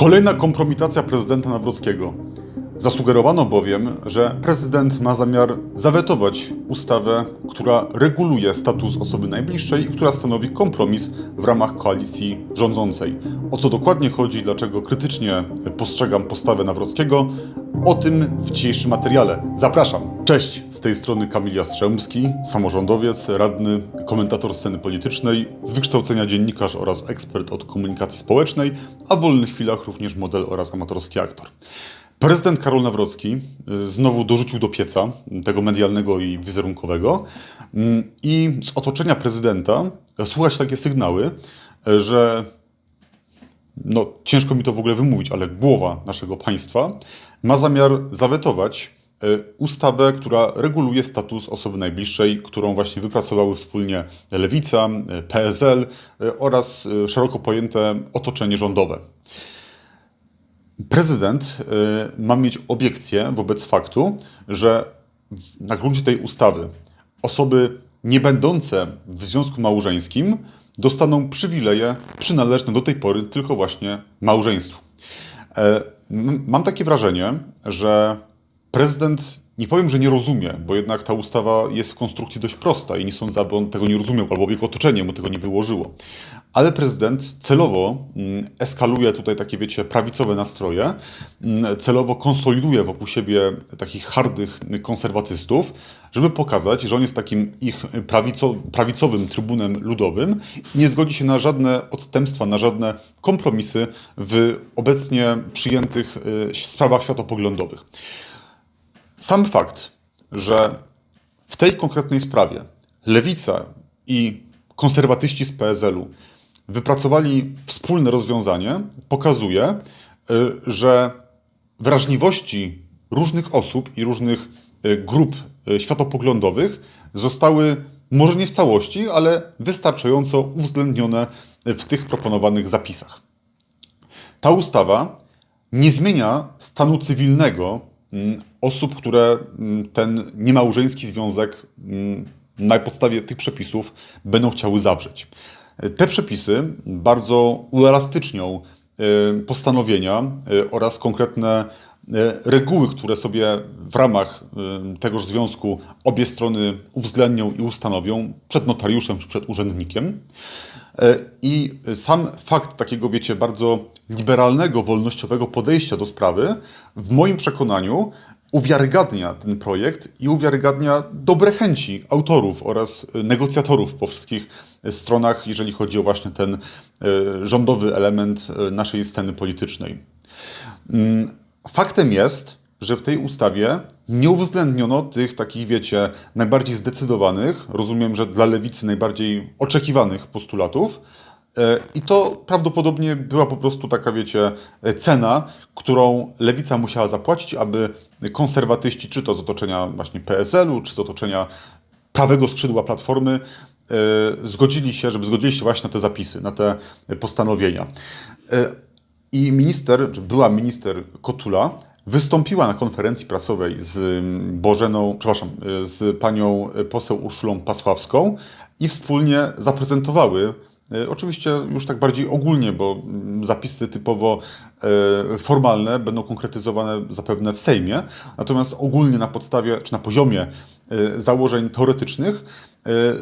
Kolejna kompromitacja prezydenta Nawrockiego. Zasugerowano bowiem, że prezydent ma zamiar zawetować ustawę, która reguluje status osoby najbliższej i która stanowi kompromis w ramach koalicji rządzącej. O co dokładnie chodzi, dlaczego krytycznie postrzegam postawę Nawrockiego, o tym w dzisiejszym materiale. Zapraszam. Cześć, z tej strony Kamil Jastrzębski, samorządowiec, radny, komentator sceny politycznej, z wykształcenia dziennikarz oraz ekspert od komunikacji społecznej, a w wolnych chwilach również model oraz amatorski aktor. Prezydent Karol Nawrocki y, znowu dorzucił do pieca tego medialnego i wizerunkowego mm, i z otoczenia prezydenta słuchać takie sygnały, y, że no ciężko mi to w ogóle wymówić, ale głowa naszego państwa ma zamiar zawetować y, ustawę, która reguluje status osoby najbliższej, którą właśnie wypracowały wspólnie Lewica, PSL oraz szeroko pojęte otoczenie rządowe. Prezydent y, ma mieć obiekcję wobec faktu, że na gruncie tej ustawy osoby nie będące w związku małżeńskim dostaną przywileje przynależne do tej pory tylko właśnie małżeństwu. E, Mam takie wrażenie, że prezydent nie powiem, że nie rozumie, bo jednak ta ustawa jest w konstrukcji dość prosta i nie sądzę, aby on tego nie rozumiał, albo jego otoczenie mu tego nie wyłożyło. Ale prezydent celowo mm, eskaluje tutaj takie, wiecie, prawicowe nastroje, mm, celowo konsoliduje wokół siebie takich hardych konserwatystów, żeby pokazać, że on jest takim ich prawico, prawicowym trybunem ludowym i nie zgodzi się na żadne odstępstwa, na żadne kompromisy w obecnie przyjętych y, sprawach światopoglądowych. Sam fakt, że w tej konkretnej sprawie lewica i konserwatyści z PSL-u wypracowali wspólne rozwiązanie, pokazuje, y, że wrażliwości różnych osób i różnych y, grup y, światopoglądowych zostały może nie w całości, ale wystarczająco uwzględnione w tych proponowanych zapisach. Ta ustawa nie zmienia stanu cywilnego mm, osób, które mm, ten niemałżeński związek mm, na podstawie tych przepisów będą chciały zawrzeć. Te przepisy bardzo uelastycznią y, postanowienia y, oraz konkretne y, reguły, które sobie w ramach tegoż związku obie strony uwzględnią i ustanowią przed notariuszem czy przed urzędnikiem. E, I sam fakt takiego, wiecie, bardzo liberalnego, wolnościowego podejścia do sprawy, w moim przekonaniu, uwiarygadnia ten projekt i uwiarygadnia dobre chęci autorów oraz e, negocjatorów po wszystkich stronach, jeżeli chodzi o właśnie ten e, rządowy element e, naszej sceny politycznej. Faktem jest, że w tej ustawie nie uwzględniono tych takich, wiecie, najbardziej zdecydowanych, rozumiem, że dla lewicy najbardziej oczekiwanych postulatów. E, I to prawdopodobnie była po prostu taka, wiecie, e, cena, którą lewica musiała zapłacić, aby konserwatyści, czy to z otoczenia właśnie PSL-u, czy z otoczenia prawego skrzydła Platformy, e, zgodzili się, żeby zgodzili się właśnie na te zapisy, na te postanowienia. I minister, czy była minister Kotula, wystąpiła na konferencji prasowej z mm, Bożeną, przepraszam, z panią poseł Urszulą Pasławską i wspólnie zaprezentowały, oczywiście już tak bardziej ogólnie, bo mm, zapisy typowo y, formalne będą konkretyzowane zapewne w Sejmie, natomiast ogólnie na podstawie, czy na poziomie y, założeń teoretycznych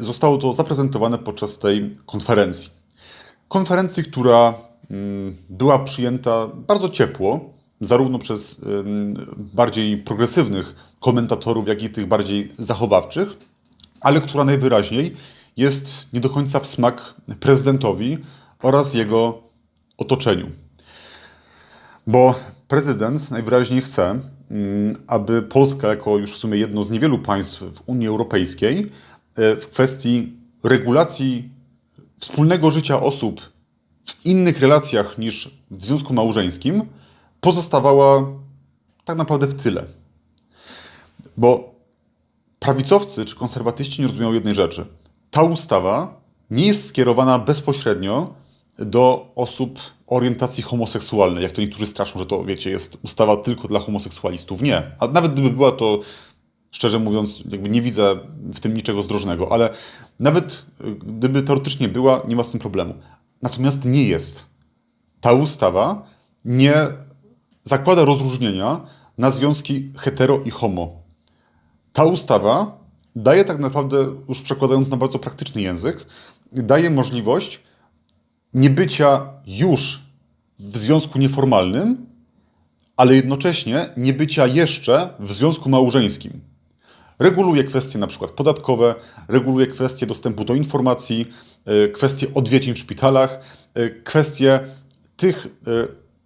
zostało to zaprezentowane podczas tej konferencji. Konferencji, która mm, była przyjęta bardzo ciepło, zarówno przez bardziej progresywnych komentatorów, jak i tych bardziej zachowawczych, ale która najwyraźniej jest nie do końca w smak prezydentowi oraz jego otoczeniu. Bo prezydent najwyraźniej chce, mm, aby Polska, jako już w sumie jedno z niewielu państw w Unii Europejskiej, e, w kwestii regulacji wspólnego życia osób w innych relacjach niż w związku małżeńskim pozostawała tak naprawdę w tyle. Bo prawicowcy czy konserwatyści nie rozumieją jednej rzeczy. Ta ustawa nie jest skierowana bezpośrednio do osób orientacji homoseksualnej, jak to niektórzy straszą, że to, wiecie, jest ustawa tylko dla homoseksualistów. Nie. A nawet gdyby była, to szczerze mówiąc, jakby nie widzę w tym niczego zdrożnego, ale nawet y, gdyby teoretycznie była, nie ma z tym problemu. Natomiast nie jest. Ta ustawa nie zakłada rozróżnienia na związki hetero i homo. Ta ustawa daje tak naprawdę, już przekładając na bardzo praktyczny język, daje możliwość niebycia już w związku nieformalnym, ale jednocześnie niebycia jeszcze w związku małżeńskim. Reguluje kwestie na przykład podatkowe, reguluje kwestie dostępu do informacji, e, kwestie odwiedzin w szpitalach, e, kwestie tych e,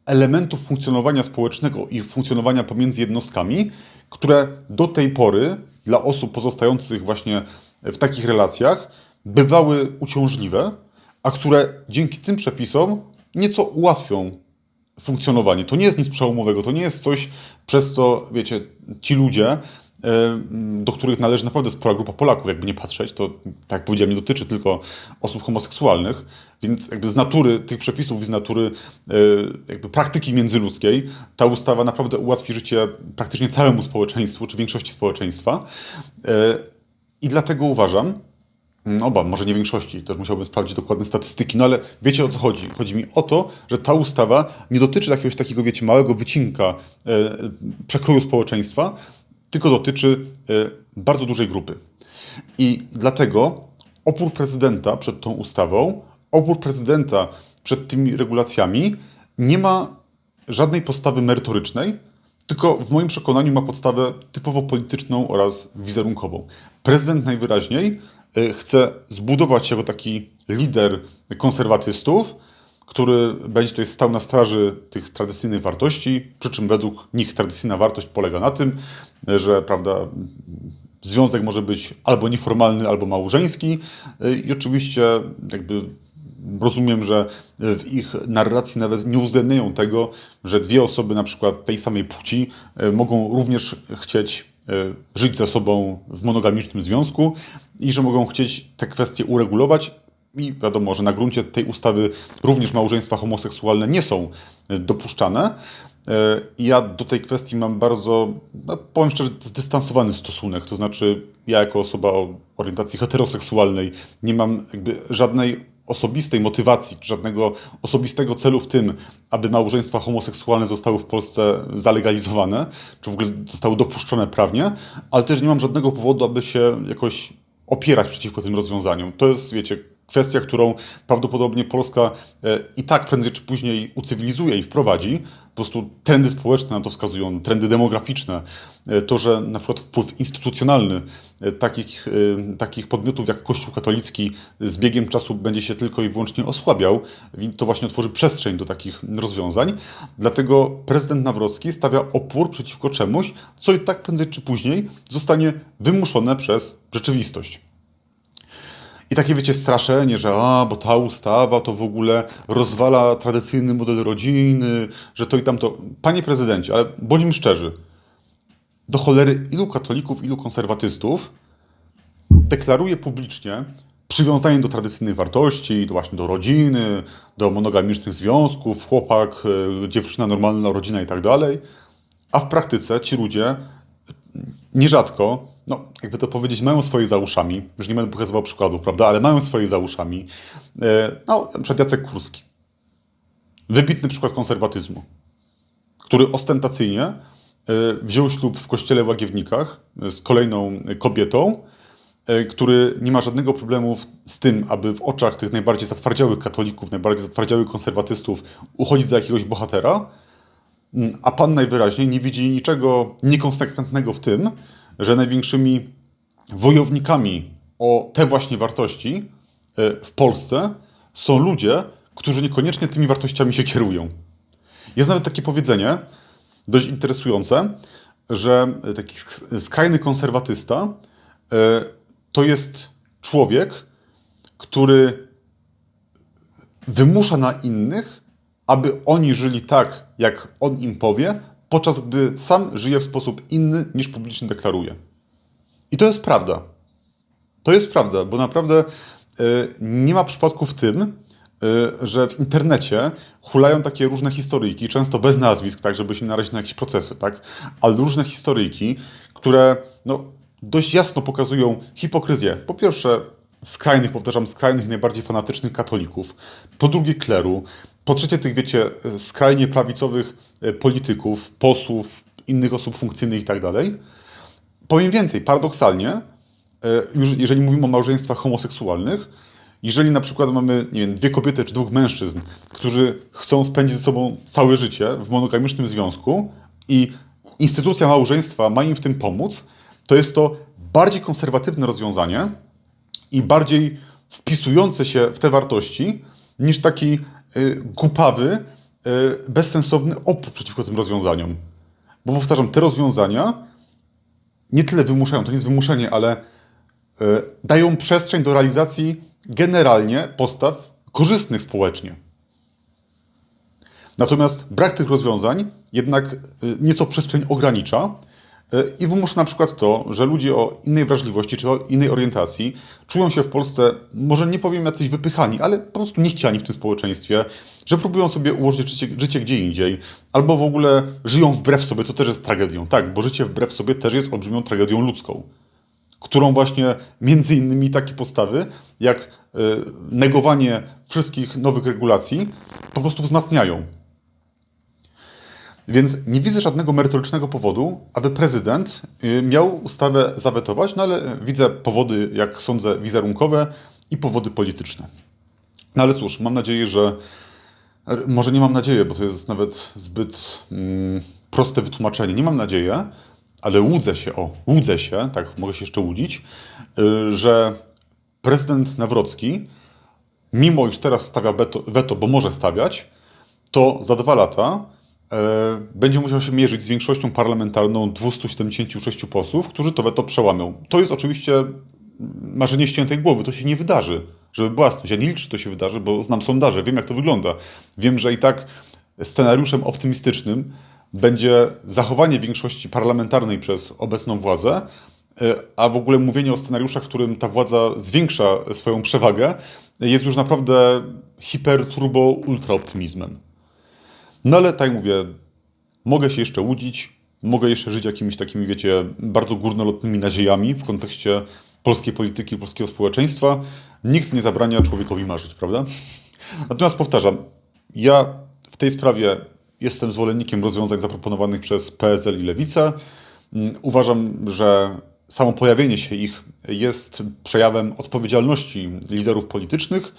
elementów funkcjonowania społecznego i funkcjonowania pomiędzy jednostkami, które do tej pory dla osób pozostających właśnie w takich relacjach bywały uciążliwe, a które dzięki tym przepisom nieco ułatwią funkcjonowanie. To nie jest nic przełomowego, to nie jest coś, przez co, wiecie, ci ludzie, do których należy naprawdę spora grupa Polaków, jakby nie patrzeć, to tak jak powiedziałem, nie dotyczy tylko osób homoseksualnych, więc jakby z natury tych przepisów i z natury e, jakby praktyki międzyludzkiej ta ustawa naprawdę ułatwi życie praktycznie całemu społeczeństwu, czy większości społeczeństwa. E, I dlatego uważam, Mm, Oba, może nie większości, też musiałbym sprawdzić dokładne statystyki, no ale wiecie o co chodzi. Chodzi mi o to, że ta ustawa nie dotyczy jakiegoś takiego, wiecie, małego wycinka e, przekroju społeczeństwa, tylko dotyczy e, bardzo dużej grupy. I dlatego opór prezydenta przed tą ustawą, opór prezydenta przed tymi regulacjami nie ma żadnej postawy merytorycznej, tylko w moim przekonaniu ma podstawę typowo polityczną oraz wizerunkową. Prezydent najwyraźniej y, chce zbudować się jako taki lider konserwatystów, który będzie tutaj stał na straży tych tradycyjnych wartości, przy czym według nich tradycyjna wartość polega na tym, że prawda, związek może być albo nieformalny, albo małżeński i oczywiście jakby rozumiem, że w ich narracji nawet nie uwzględniają tego, że dwie osoby na przykład tej samej płci e, mogą również chcieć e, żyć ze sobą w monogamicznym związku i że mogą chcieć te kwestie uregulować. I wiadomo, że na gruncie tej ustawy również małżeństwa homoseksualne nie są e, dopuszczane. I ja do tej kwestii mam bardzo, no, powiem szczerze, zdystansowany stosunek. To znaczy, ja jako osoba o orientacji heteroseksualnej nie mam jakby żadnej osobistej motywacji, żadnego osobistego celu w tym, aby małżeństwa homoseksualne zostały w Polsce zalegalizowane, czy w ogóle zostały dopuszczone prawnie, ale też nie mam żadnego powodu, aby się jakoś opierać przeciwko tym rozwiązaniom. To jest, wiecie, kwestia, którą prawdopodobnie Polska e, i tak prędzej czy później ucywilizuje i wprowadzi. Po prostu trendy społeczne na to wskazują, trendy demograficzne, e, to, że na przykład wpływ instytucjonalny e, takich, takich podmiotów jak Kościół katolicki z biegiem czasu będzie się tylko i wyłącznie osłabiał, to właśnie otworzy przestrzeń do takich rozwiązań. Dlatego prezydent Nawrocki stawia opór przeciwko czemuś, co i tak prędzej czy później zostanie wymuszone przez rzeczywistość. I takie, wiecie, straszenie, że a, bo ta ustawa to w ogóle rozwala tradycyjny model rodziny, że to i tamto. Panie prezydencie, ale bądźmy szczerzy. Do cholery ilu katolików, ilu konserwatystów deklaruje publicznie przywiązanie do tradycyjnych wartości, do właśnie do rodziny, do monogamicznych związków, chłopak, e, dziewczyna normalna, rodzina i tak dalej, a w praktyce ci ludzie nierzadko no, jakby to powiedzieć, mają swoje za uszami, już nie będę pokazywał przykładów, prawda, ale mają swoje za uszami. E, no, na przykład Jacek Kurski. Wybitny przykład konserwatyzmu, który ostentacyjnie e, wziął ślub w kościele w Łagiewnikach z kolejną kobietą, e, który nie ma żadnego problemu z tym, aby w oczach tych najbardziej zatwardziałych katolików, najbardziej zatwardziałych konserwatystów uchodzić za jakiegoś bohatera, mm, a pan najwyraźniej nie widzi niczego niekonsekwentnego w tym, że największymi wojownikami o te właśnie wartości e, w Polsce są ludzie, którzy niekoniecznie tymi wartościami się kierują. Jest nawet takie powiedzenie, dość interesujące, że taki skrajny konserwatysta e, to jest człowiek, który wymusza na innych, aby oni żyli tak, jak on im powie, podczas gdy sam żyje w sposób inny niż publicznie deklaruje. I to jest prawda. To jest prawda, bo naprawdę y, nie ma przypadku w tym, y, że w internecie hulają takie różne historyjki, często bez nazwisk, tak, żeby się narazić na jakieś procesy, tak, ale różne historyjki, które no, dość jasno pokazują hipokryzję. Po pierwsze, skrajnych, powtarzam, skrajnych, najbardziej fanatycznych katolików, po drugie kleru, Po trzecie, tych, wiecie, skrajnie prawicowych e, polityków, posłów, innych osób funkcyjnych i tak dalej. Powiem więcej, paradoksalnie, e, jeżeli mówimy o małżeństwach homoseksualnych, jeżeli na przykład mamy, nie wiem, dwie kobiety czy dwóch mężczyzn, którzy chcą spędzić ze sobą całe życie w monogamicznym związku i instytucja małżeństwa ma im w tym pomóc, to jest to bardziej konserwatywne rozwiązanie i bardziej wpisujące się w te wartości niż taki głupawy, y, bezsensowny opór przeciwko tym rozwiązaniom. Bo powtarzam, te rozwiązania nie tyle wymuszają, to nie jest wymuszenie, ale y, dają przestrzeń do realizacji generalnie postaw korzystnych społecznie. Natomiast brak tych rozwiązań jednak y, nieco przestrzeń ogranicza y, i wymusza na przykład to, że ludzie o innej wrażliwości czy o innej orientacji czują się w Polsce, może nie powiem jacyś wypychani, ale po prostu niechciani w tym społeczeństwie, że próbują sobie ułożyć życie, życie gdzie indziej, albo w ogóle żyją wbrew sobie, to też jest tragedią. Tak, bo życie wbrew sobie też jest olbrzymią tragedią ludzką którą właśnie między innymi takie postawy, jak y, negowanie wszystkich nowych regulacji, po prostu wzmacniają. Więc nie widzę żadnego merytorycznego powodu, aby prezydent y, miał ustawę zawetować, no ale widzę powody, jak sądzę, wizerunkowe i powody polityczne. No ale cóż, mam nadzieję, że. Może nie mam nadzieję, bo to jest nawet zbyt mm, proste wytłumaczenie. Nie mam nadzieji, ale łudzę się, o, łudzę się, tak mogę się jeszcze łudzić, y, że prezydent Nawrocki, mimo iż teraz stawia weto, weto bo może stawiać, to za dwa lata będzie musiał się mierzyć z większością parlamentarną 276 posłów, którzy to weto przełamią. To jest oczywiście marzenie ściętej głowy, to się nie wydarzy, żeby była. Ja nie liczę, to się wydarzy, bo znam sondaże, wiem jak to wygląda. Wiem, że i tak scenariuszem optymistycznym będzie zachowanie większości parlamentarnej przez obecną władzę, e, a w ogóle mówienie o scenariuszach, w którym ta władza zwiększa swoją przewagę, jest już naprawdę hiper, turbo, ultra optymizmem. No ale tak jak mówię, mogę się jeszcze łudzić, mogę jeszcze żyć jakimiś takimi, wiecie, bardzo górnolotnymi nadziejami w kontekście polskiej polityki, polskiego społeczeństwa. Nikt nie zabrania człowiekowi marzyć, prawda? Natomiast powtarzam, ja w tej sprawie Jestem zwolennikiem rozwiązań zaproponowanych przez PSL i Lewicę. Mm, uważam, że samo pojawienie się ich jest przejawem odpowiedzialności liderów politycznych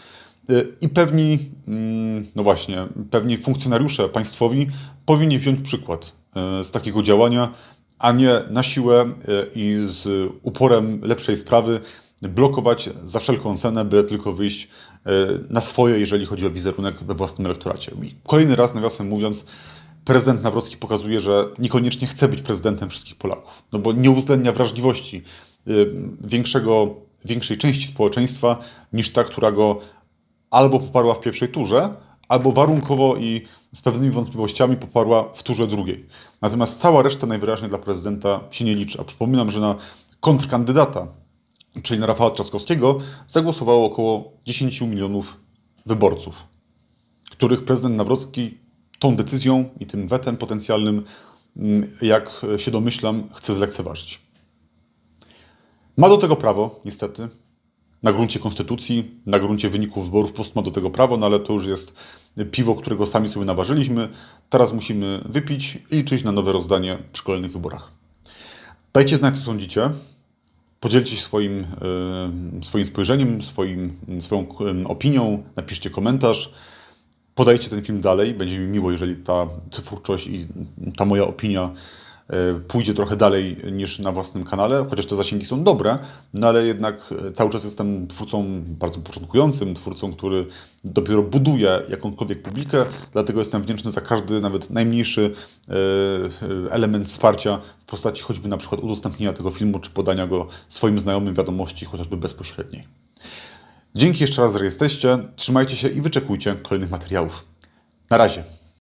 i pewni, mm, no właśnie, pewni funkcjonariusze państwowi powinni wziąć przykład y, z takiego działania, a nie na siłę y, i z uporem lepszej sprawy blokować za wszelką cenę, by tylko wyjść na swoje, jeżeli chodzi o wizerunek we własnym elektoracie. I kolejny raz, nawiasem mówiąc, prezydent Nawrocki pokazuje, że niekoniecznie chce być prezydentem wszystkich Polaków, no bo nie uwzględnia wrażliwości większego, większej części społeczeństwa niż ta, która go albo poparła w pierwszej turze, albo warunkowo i z pewnymi wątpliwościami poparła w turze drugiej. Natomiast cała reszta najwyraźniej dla prezydenta się nie liczy. A przypominam, że na kontrkandydata czyli na Rafała Trzaskowskiego, zagłosowało około 10 milionów wyborców, których prezydent Nawrocki tą decyzją i tym wetem potencjalnym, mm, jak się domyślam, chce zlekceważyć. Ma do tego prawo, niestety, na gruncie konstytucji, na gruncie wyników wyborów prostu ma do tego prawo, no ale to już jest piwo, którego sami sobie naważyliśmy. Teraz musimy wypić i liczyć na nowe rozdanie przy kolejnych wyborach. Dajcie znać, co sądzicie. Podzielcie się swoim, e, swoim spojrzeniem, swoim, swoją opinią, napiszcie komentarz, podajcie ten film dalej. Będzie mi miło, jeżeli ta twórczość i ta moja opinia E, pójdzie trochę dalej niż na własnym kanale, chociaż te zasięgi są dobre, no ale jednak e, cały czas jestem twórcą bardzo początkującym, twórcą, który dopiero buduje jakąkolwiek publikę, dlatego jestem wdzięczny za każdy, nawet najmniejszy e, element wsparcia w postaci choćby na przykład udostępnienia tego filmu, czy podania go swoim znajomym wiadomości, chociażby bezpośredniej. Dzięki jeszcze raz, że jesteście, trzymajcie się i wyczekujcie kolejnych materiałów. Na razie.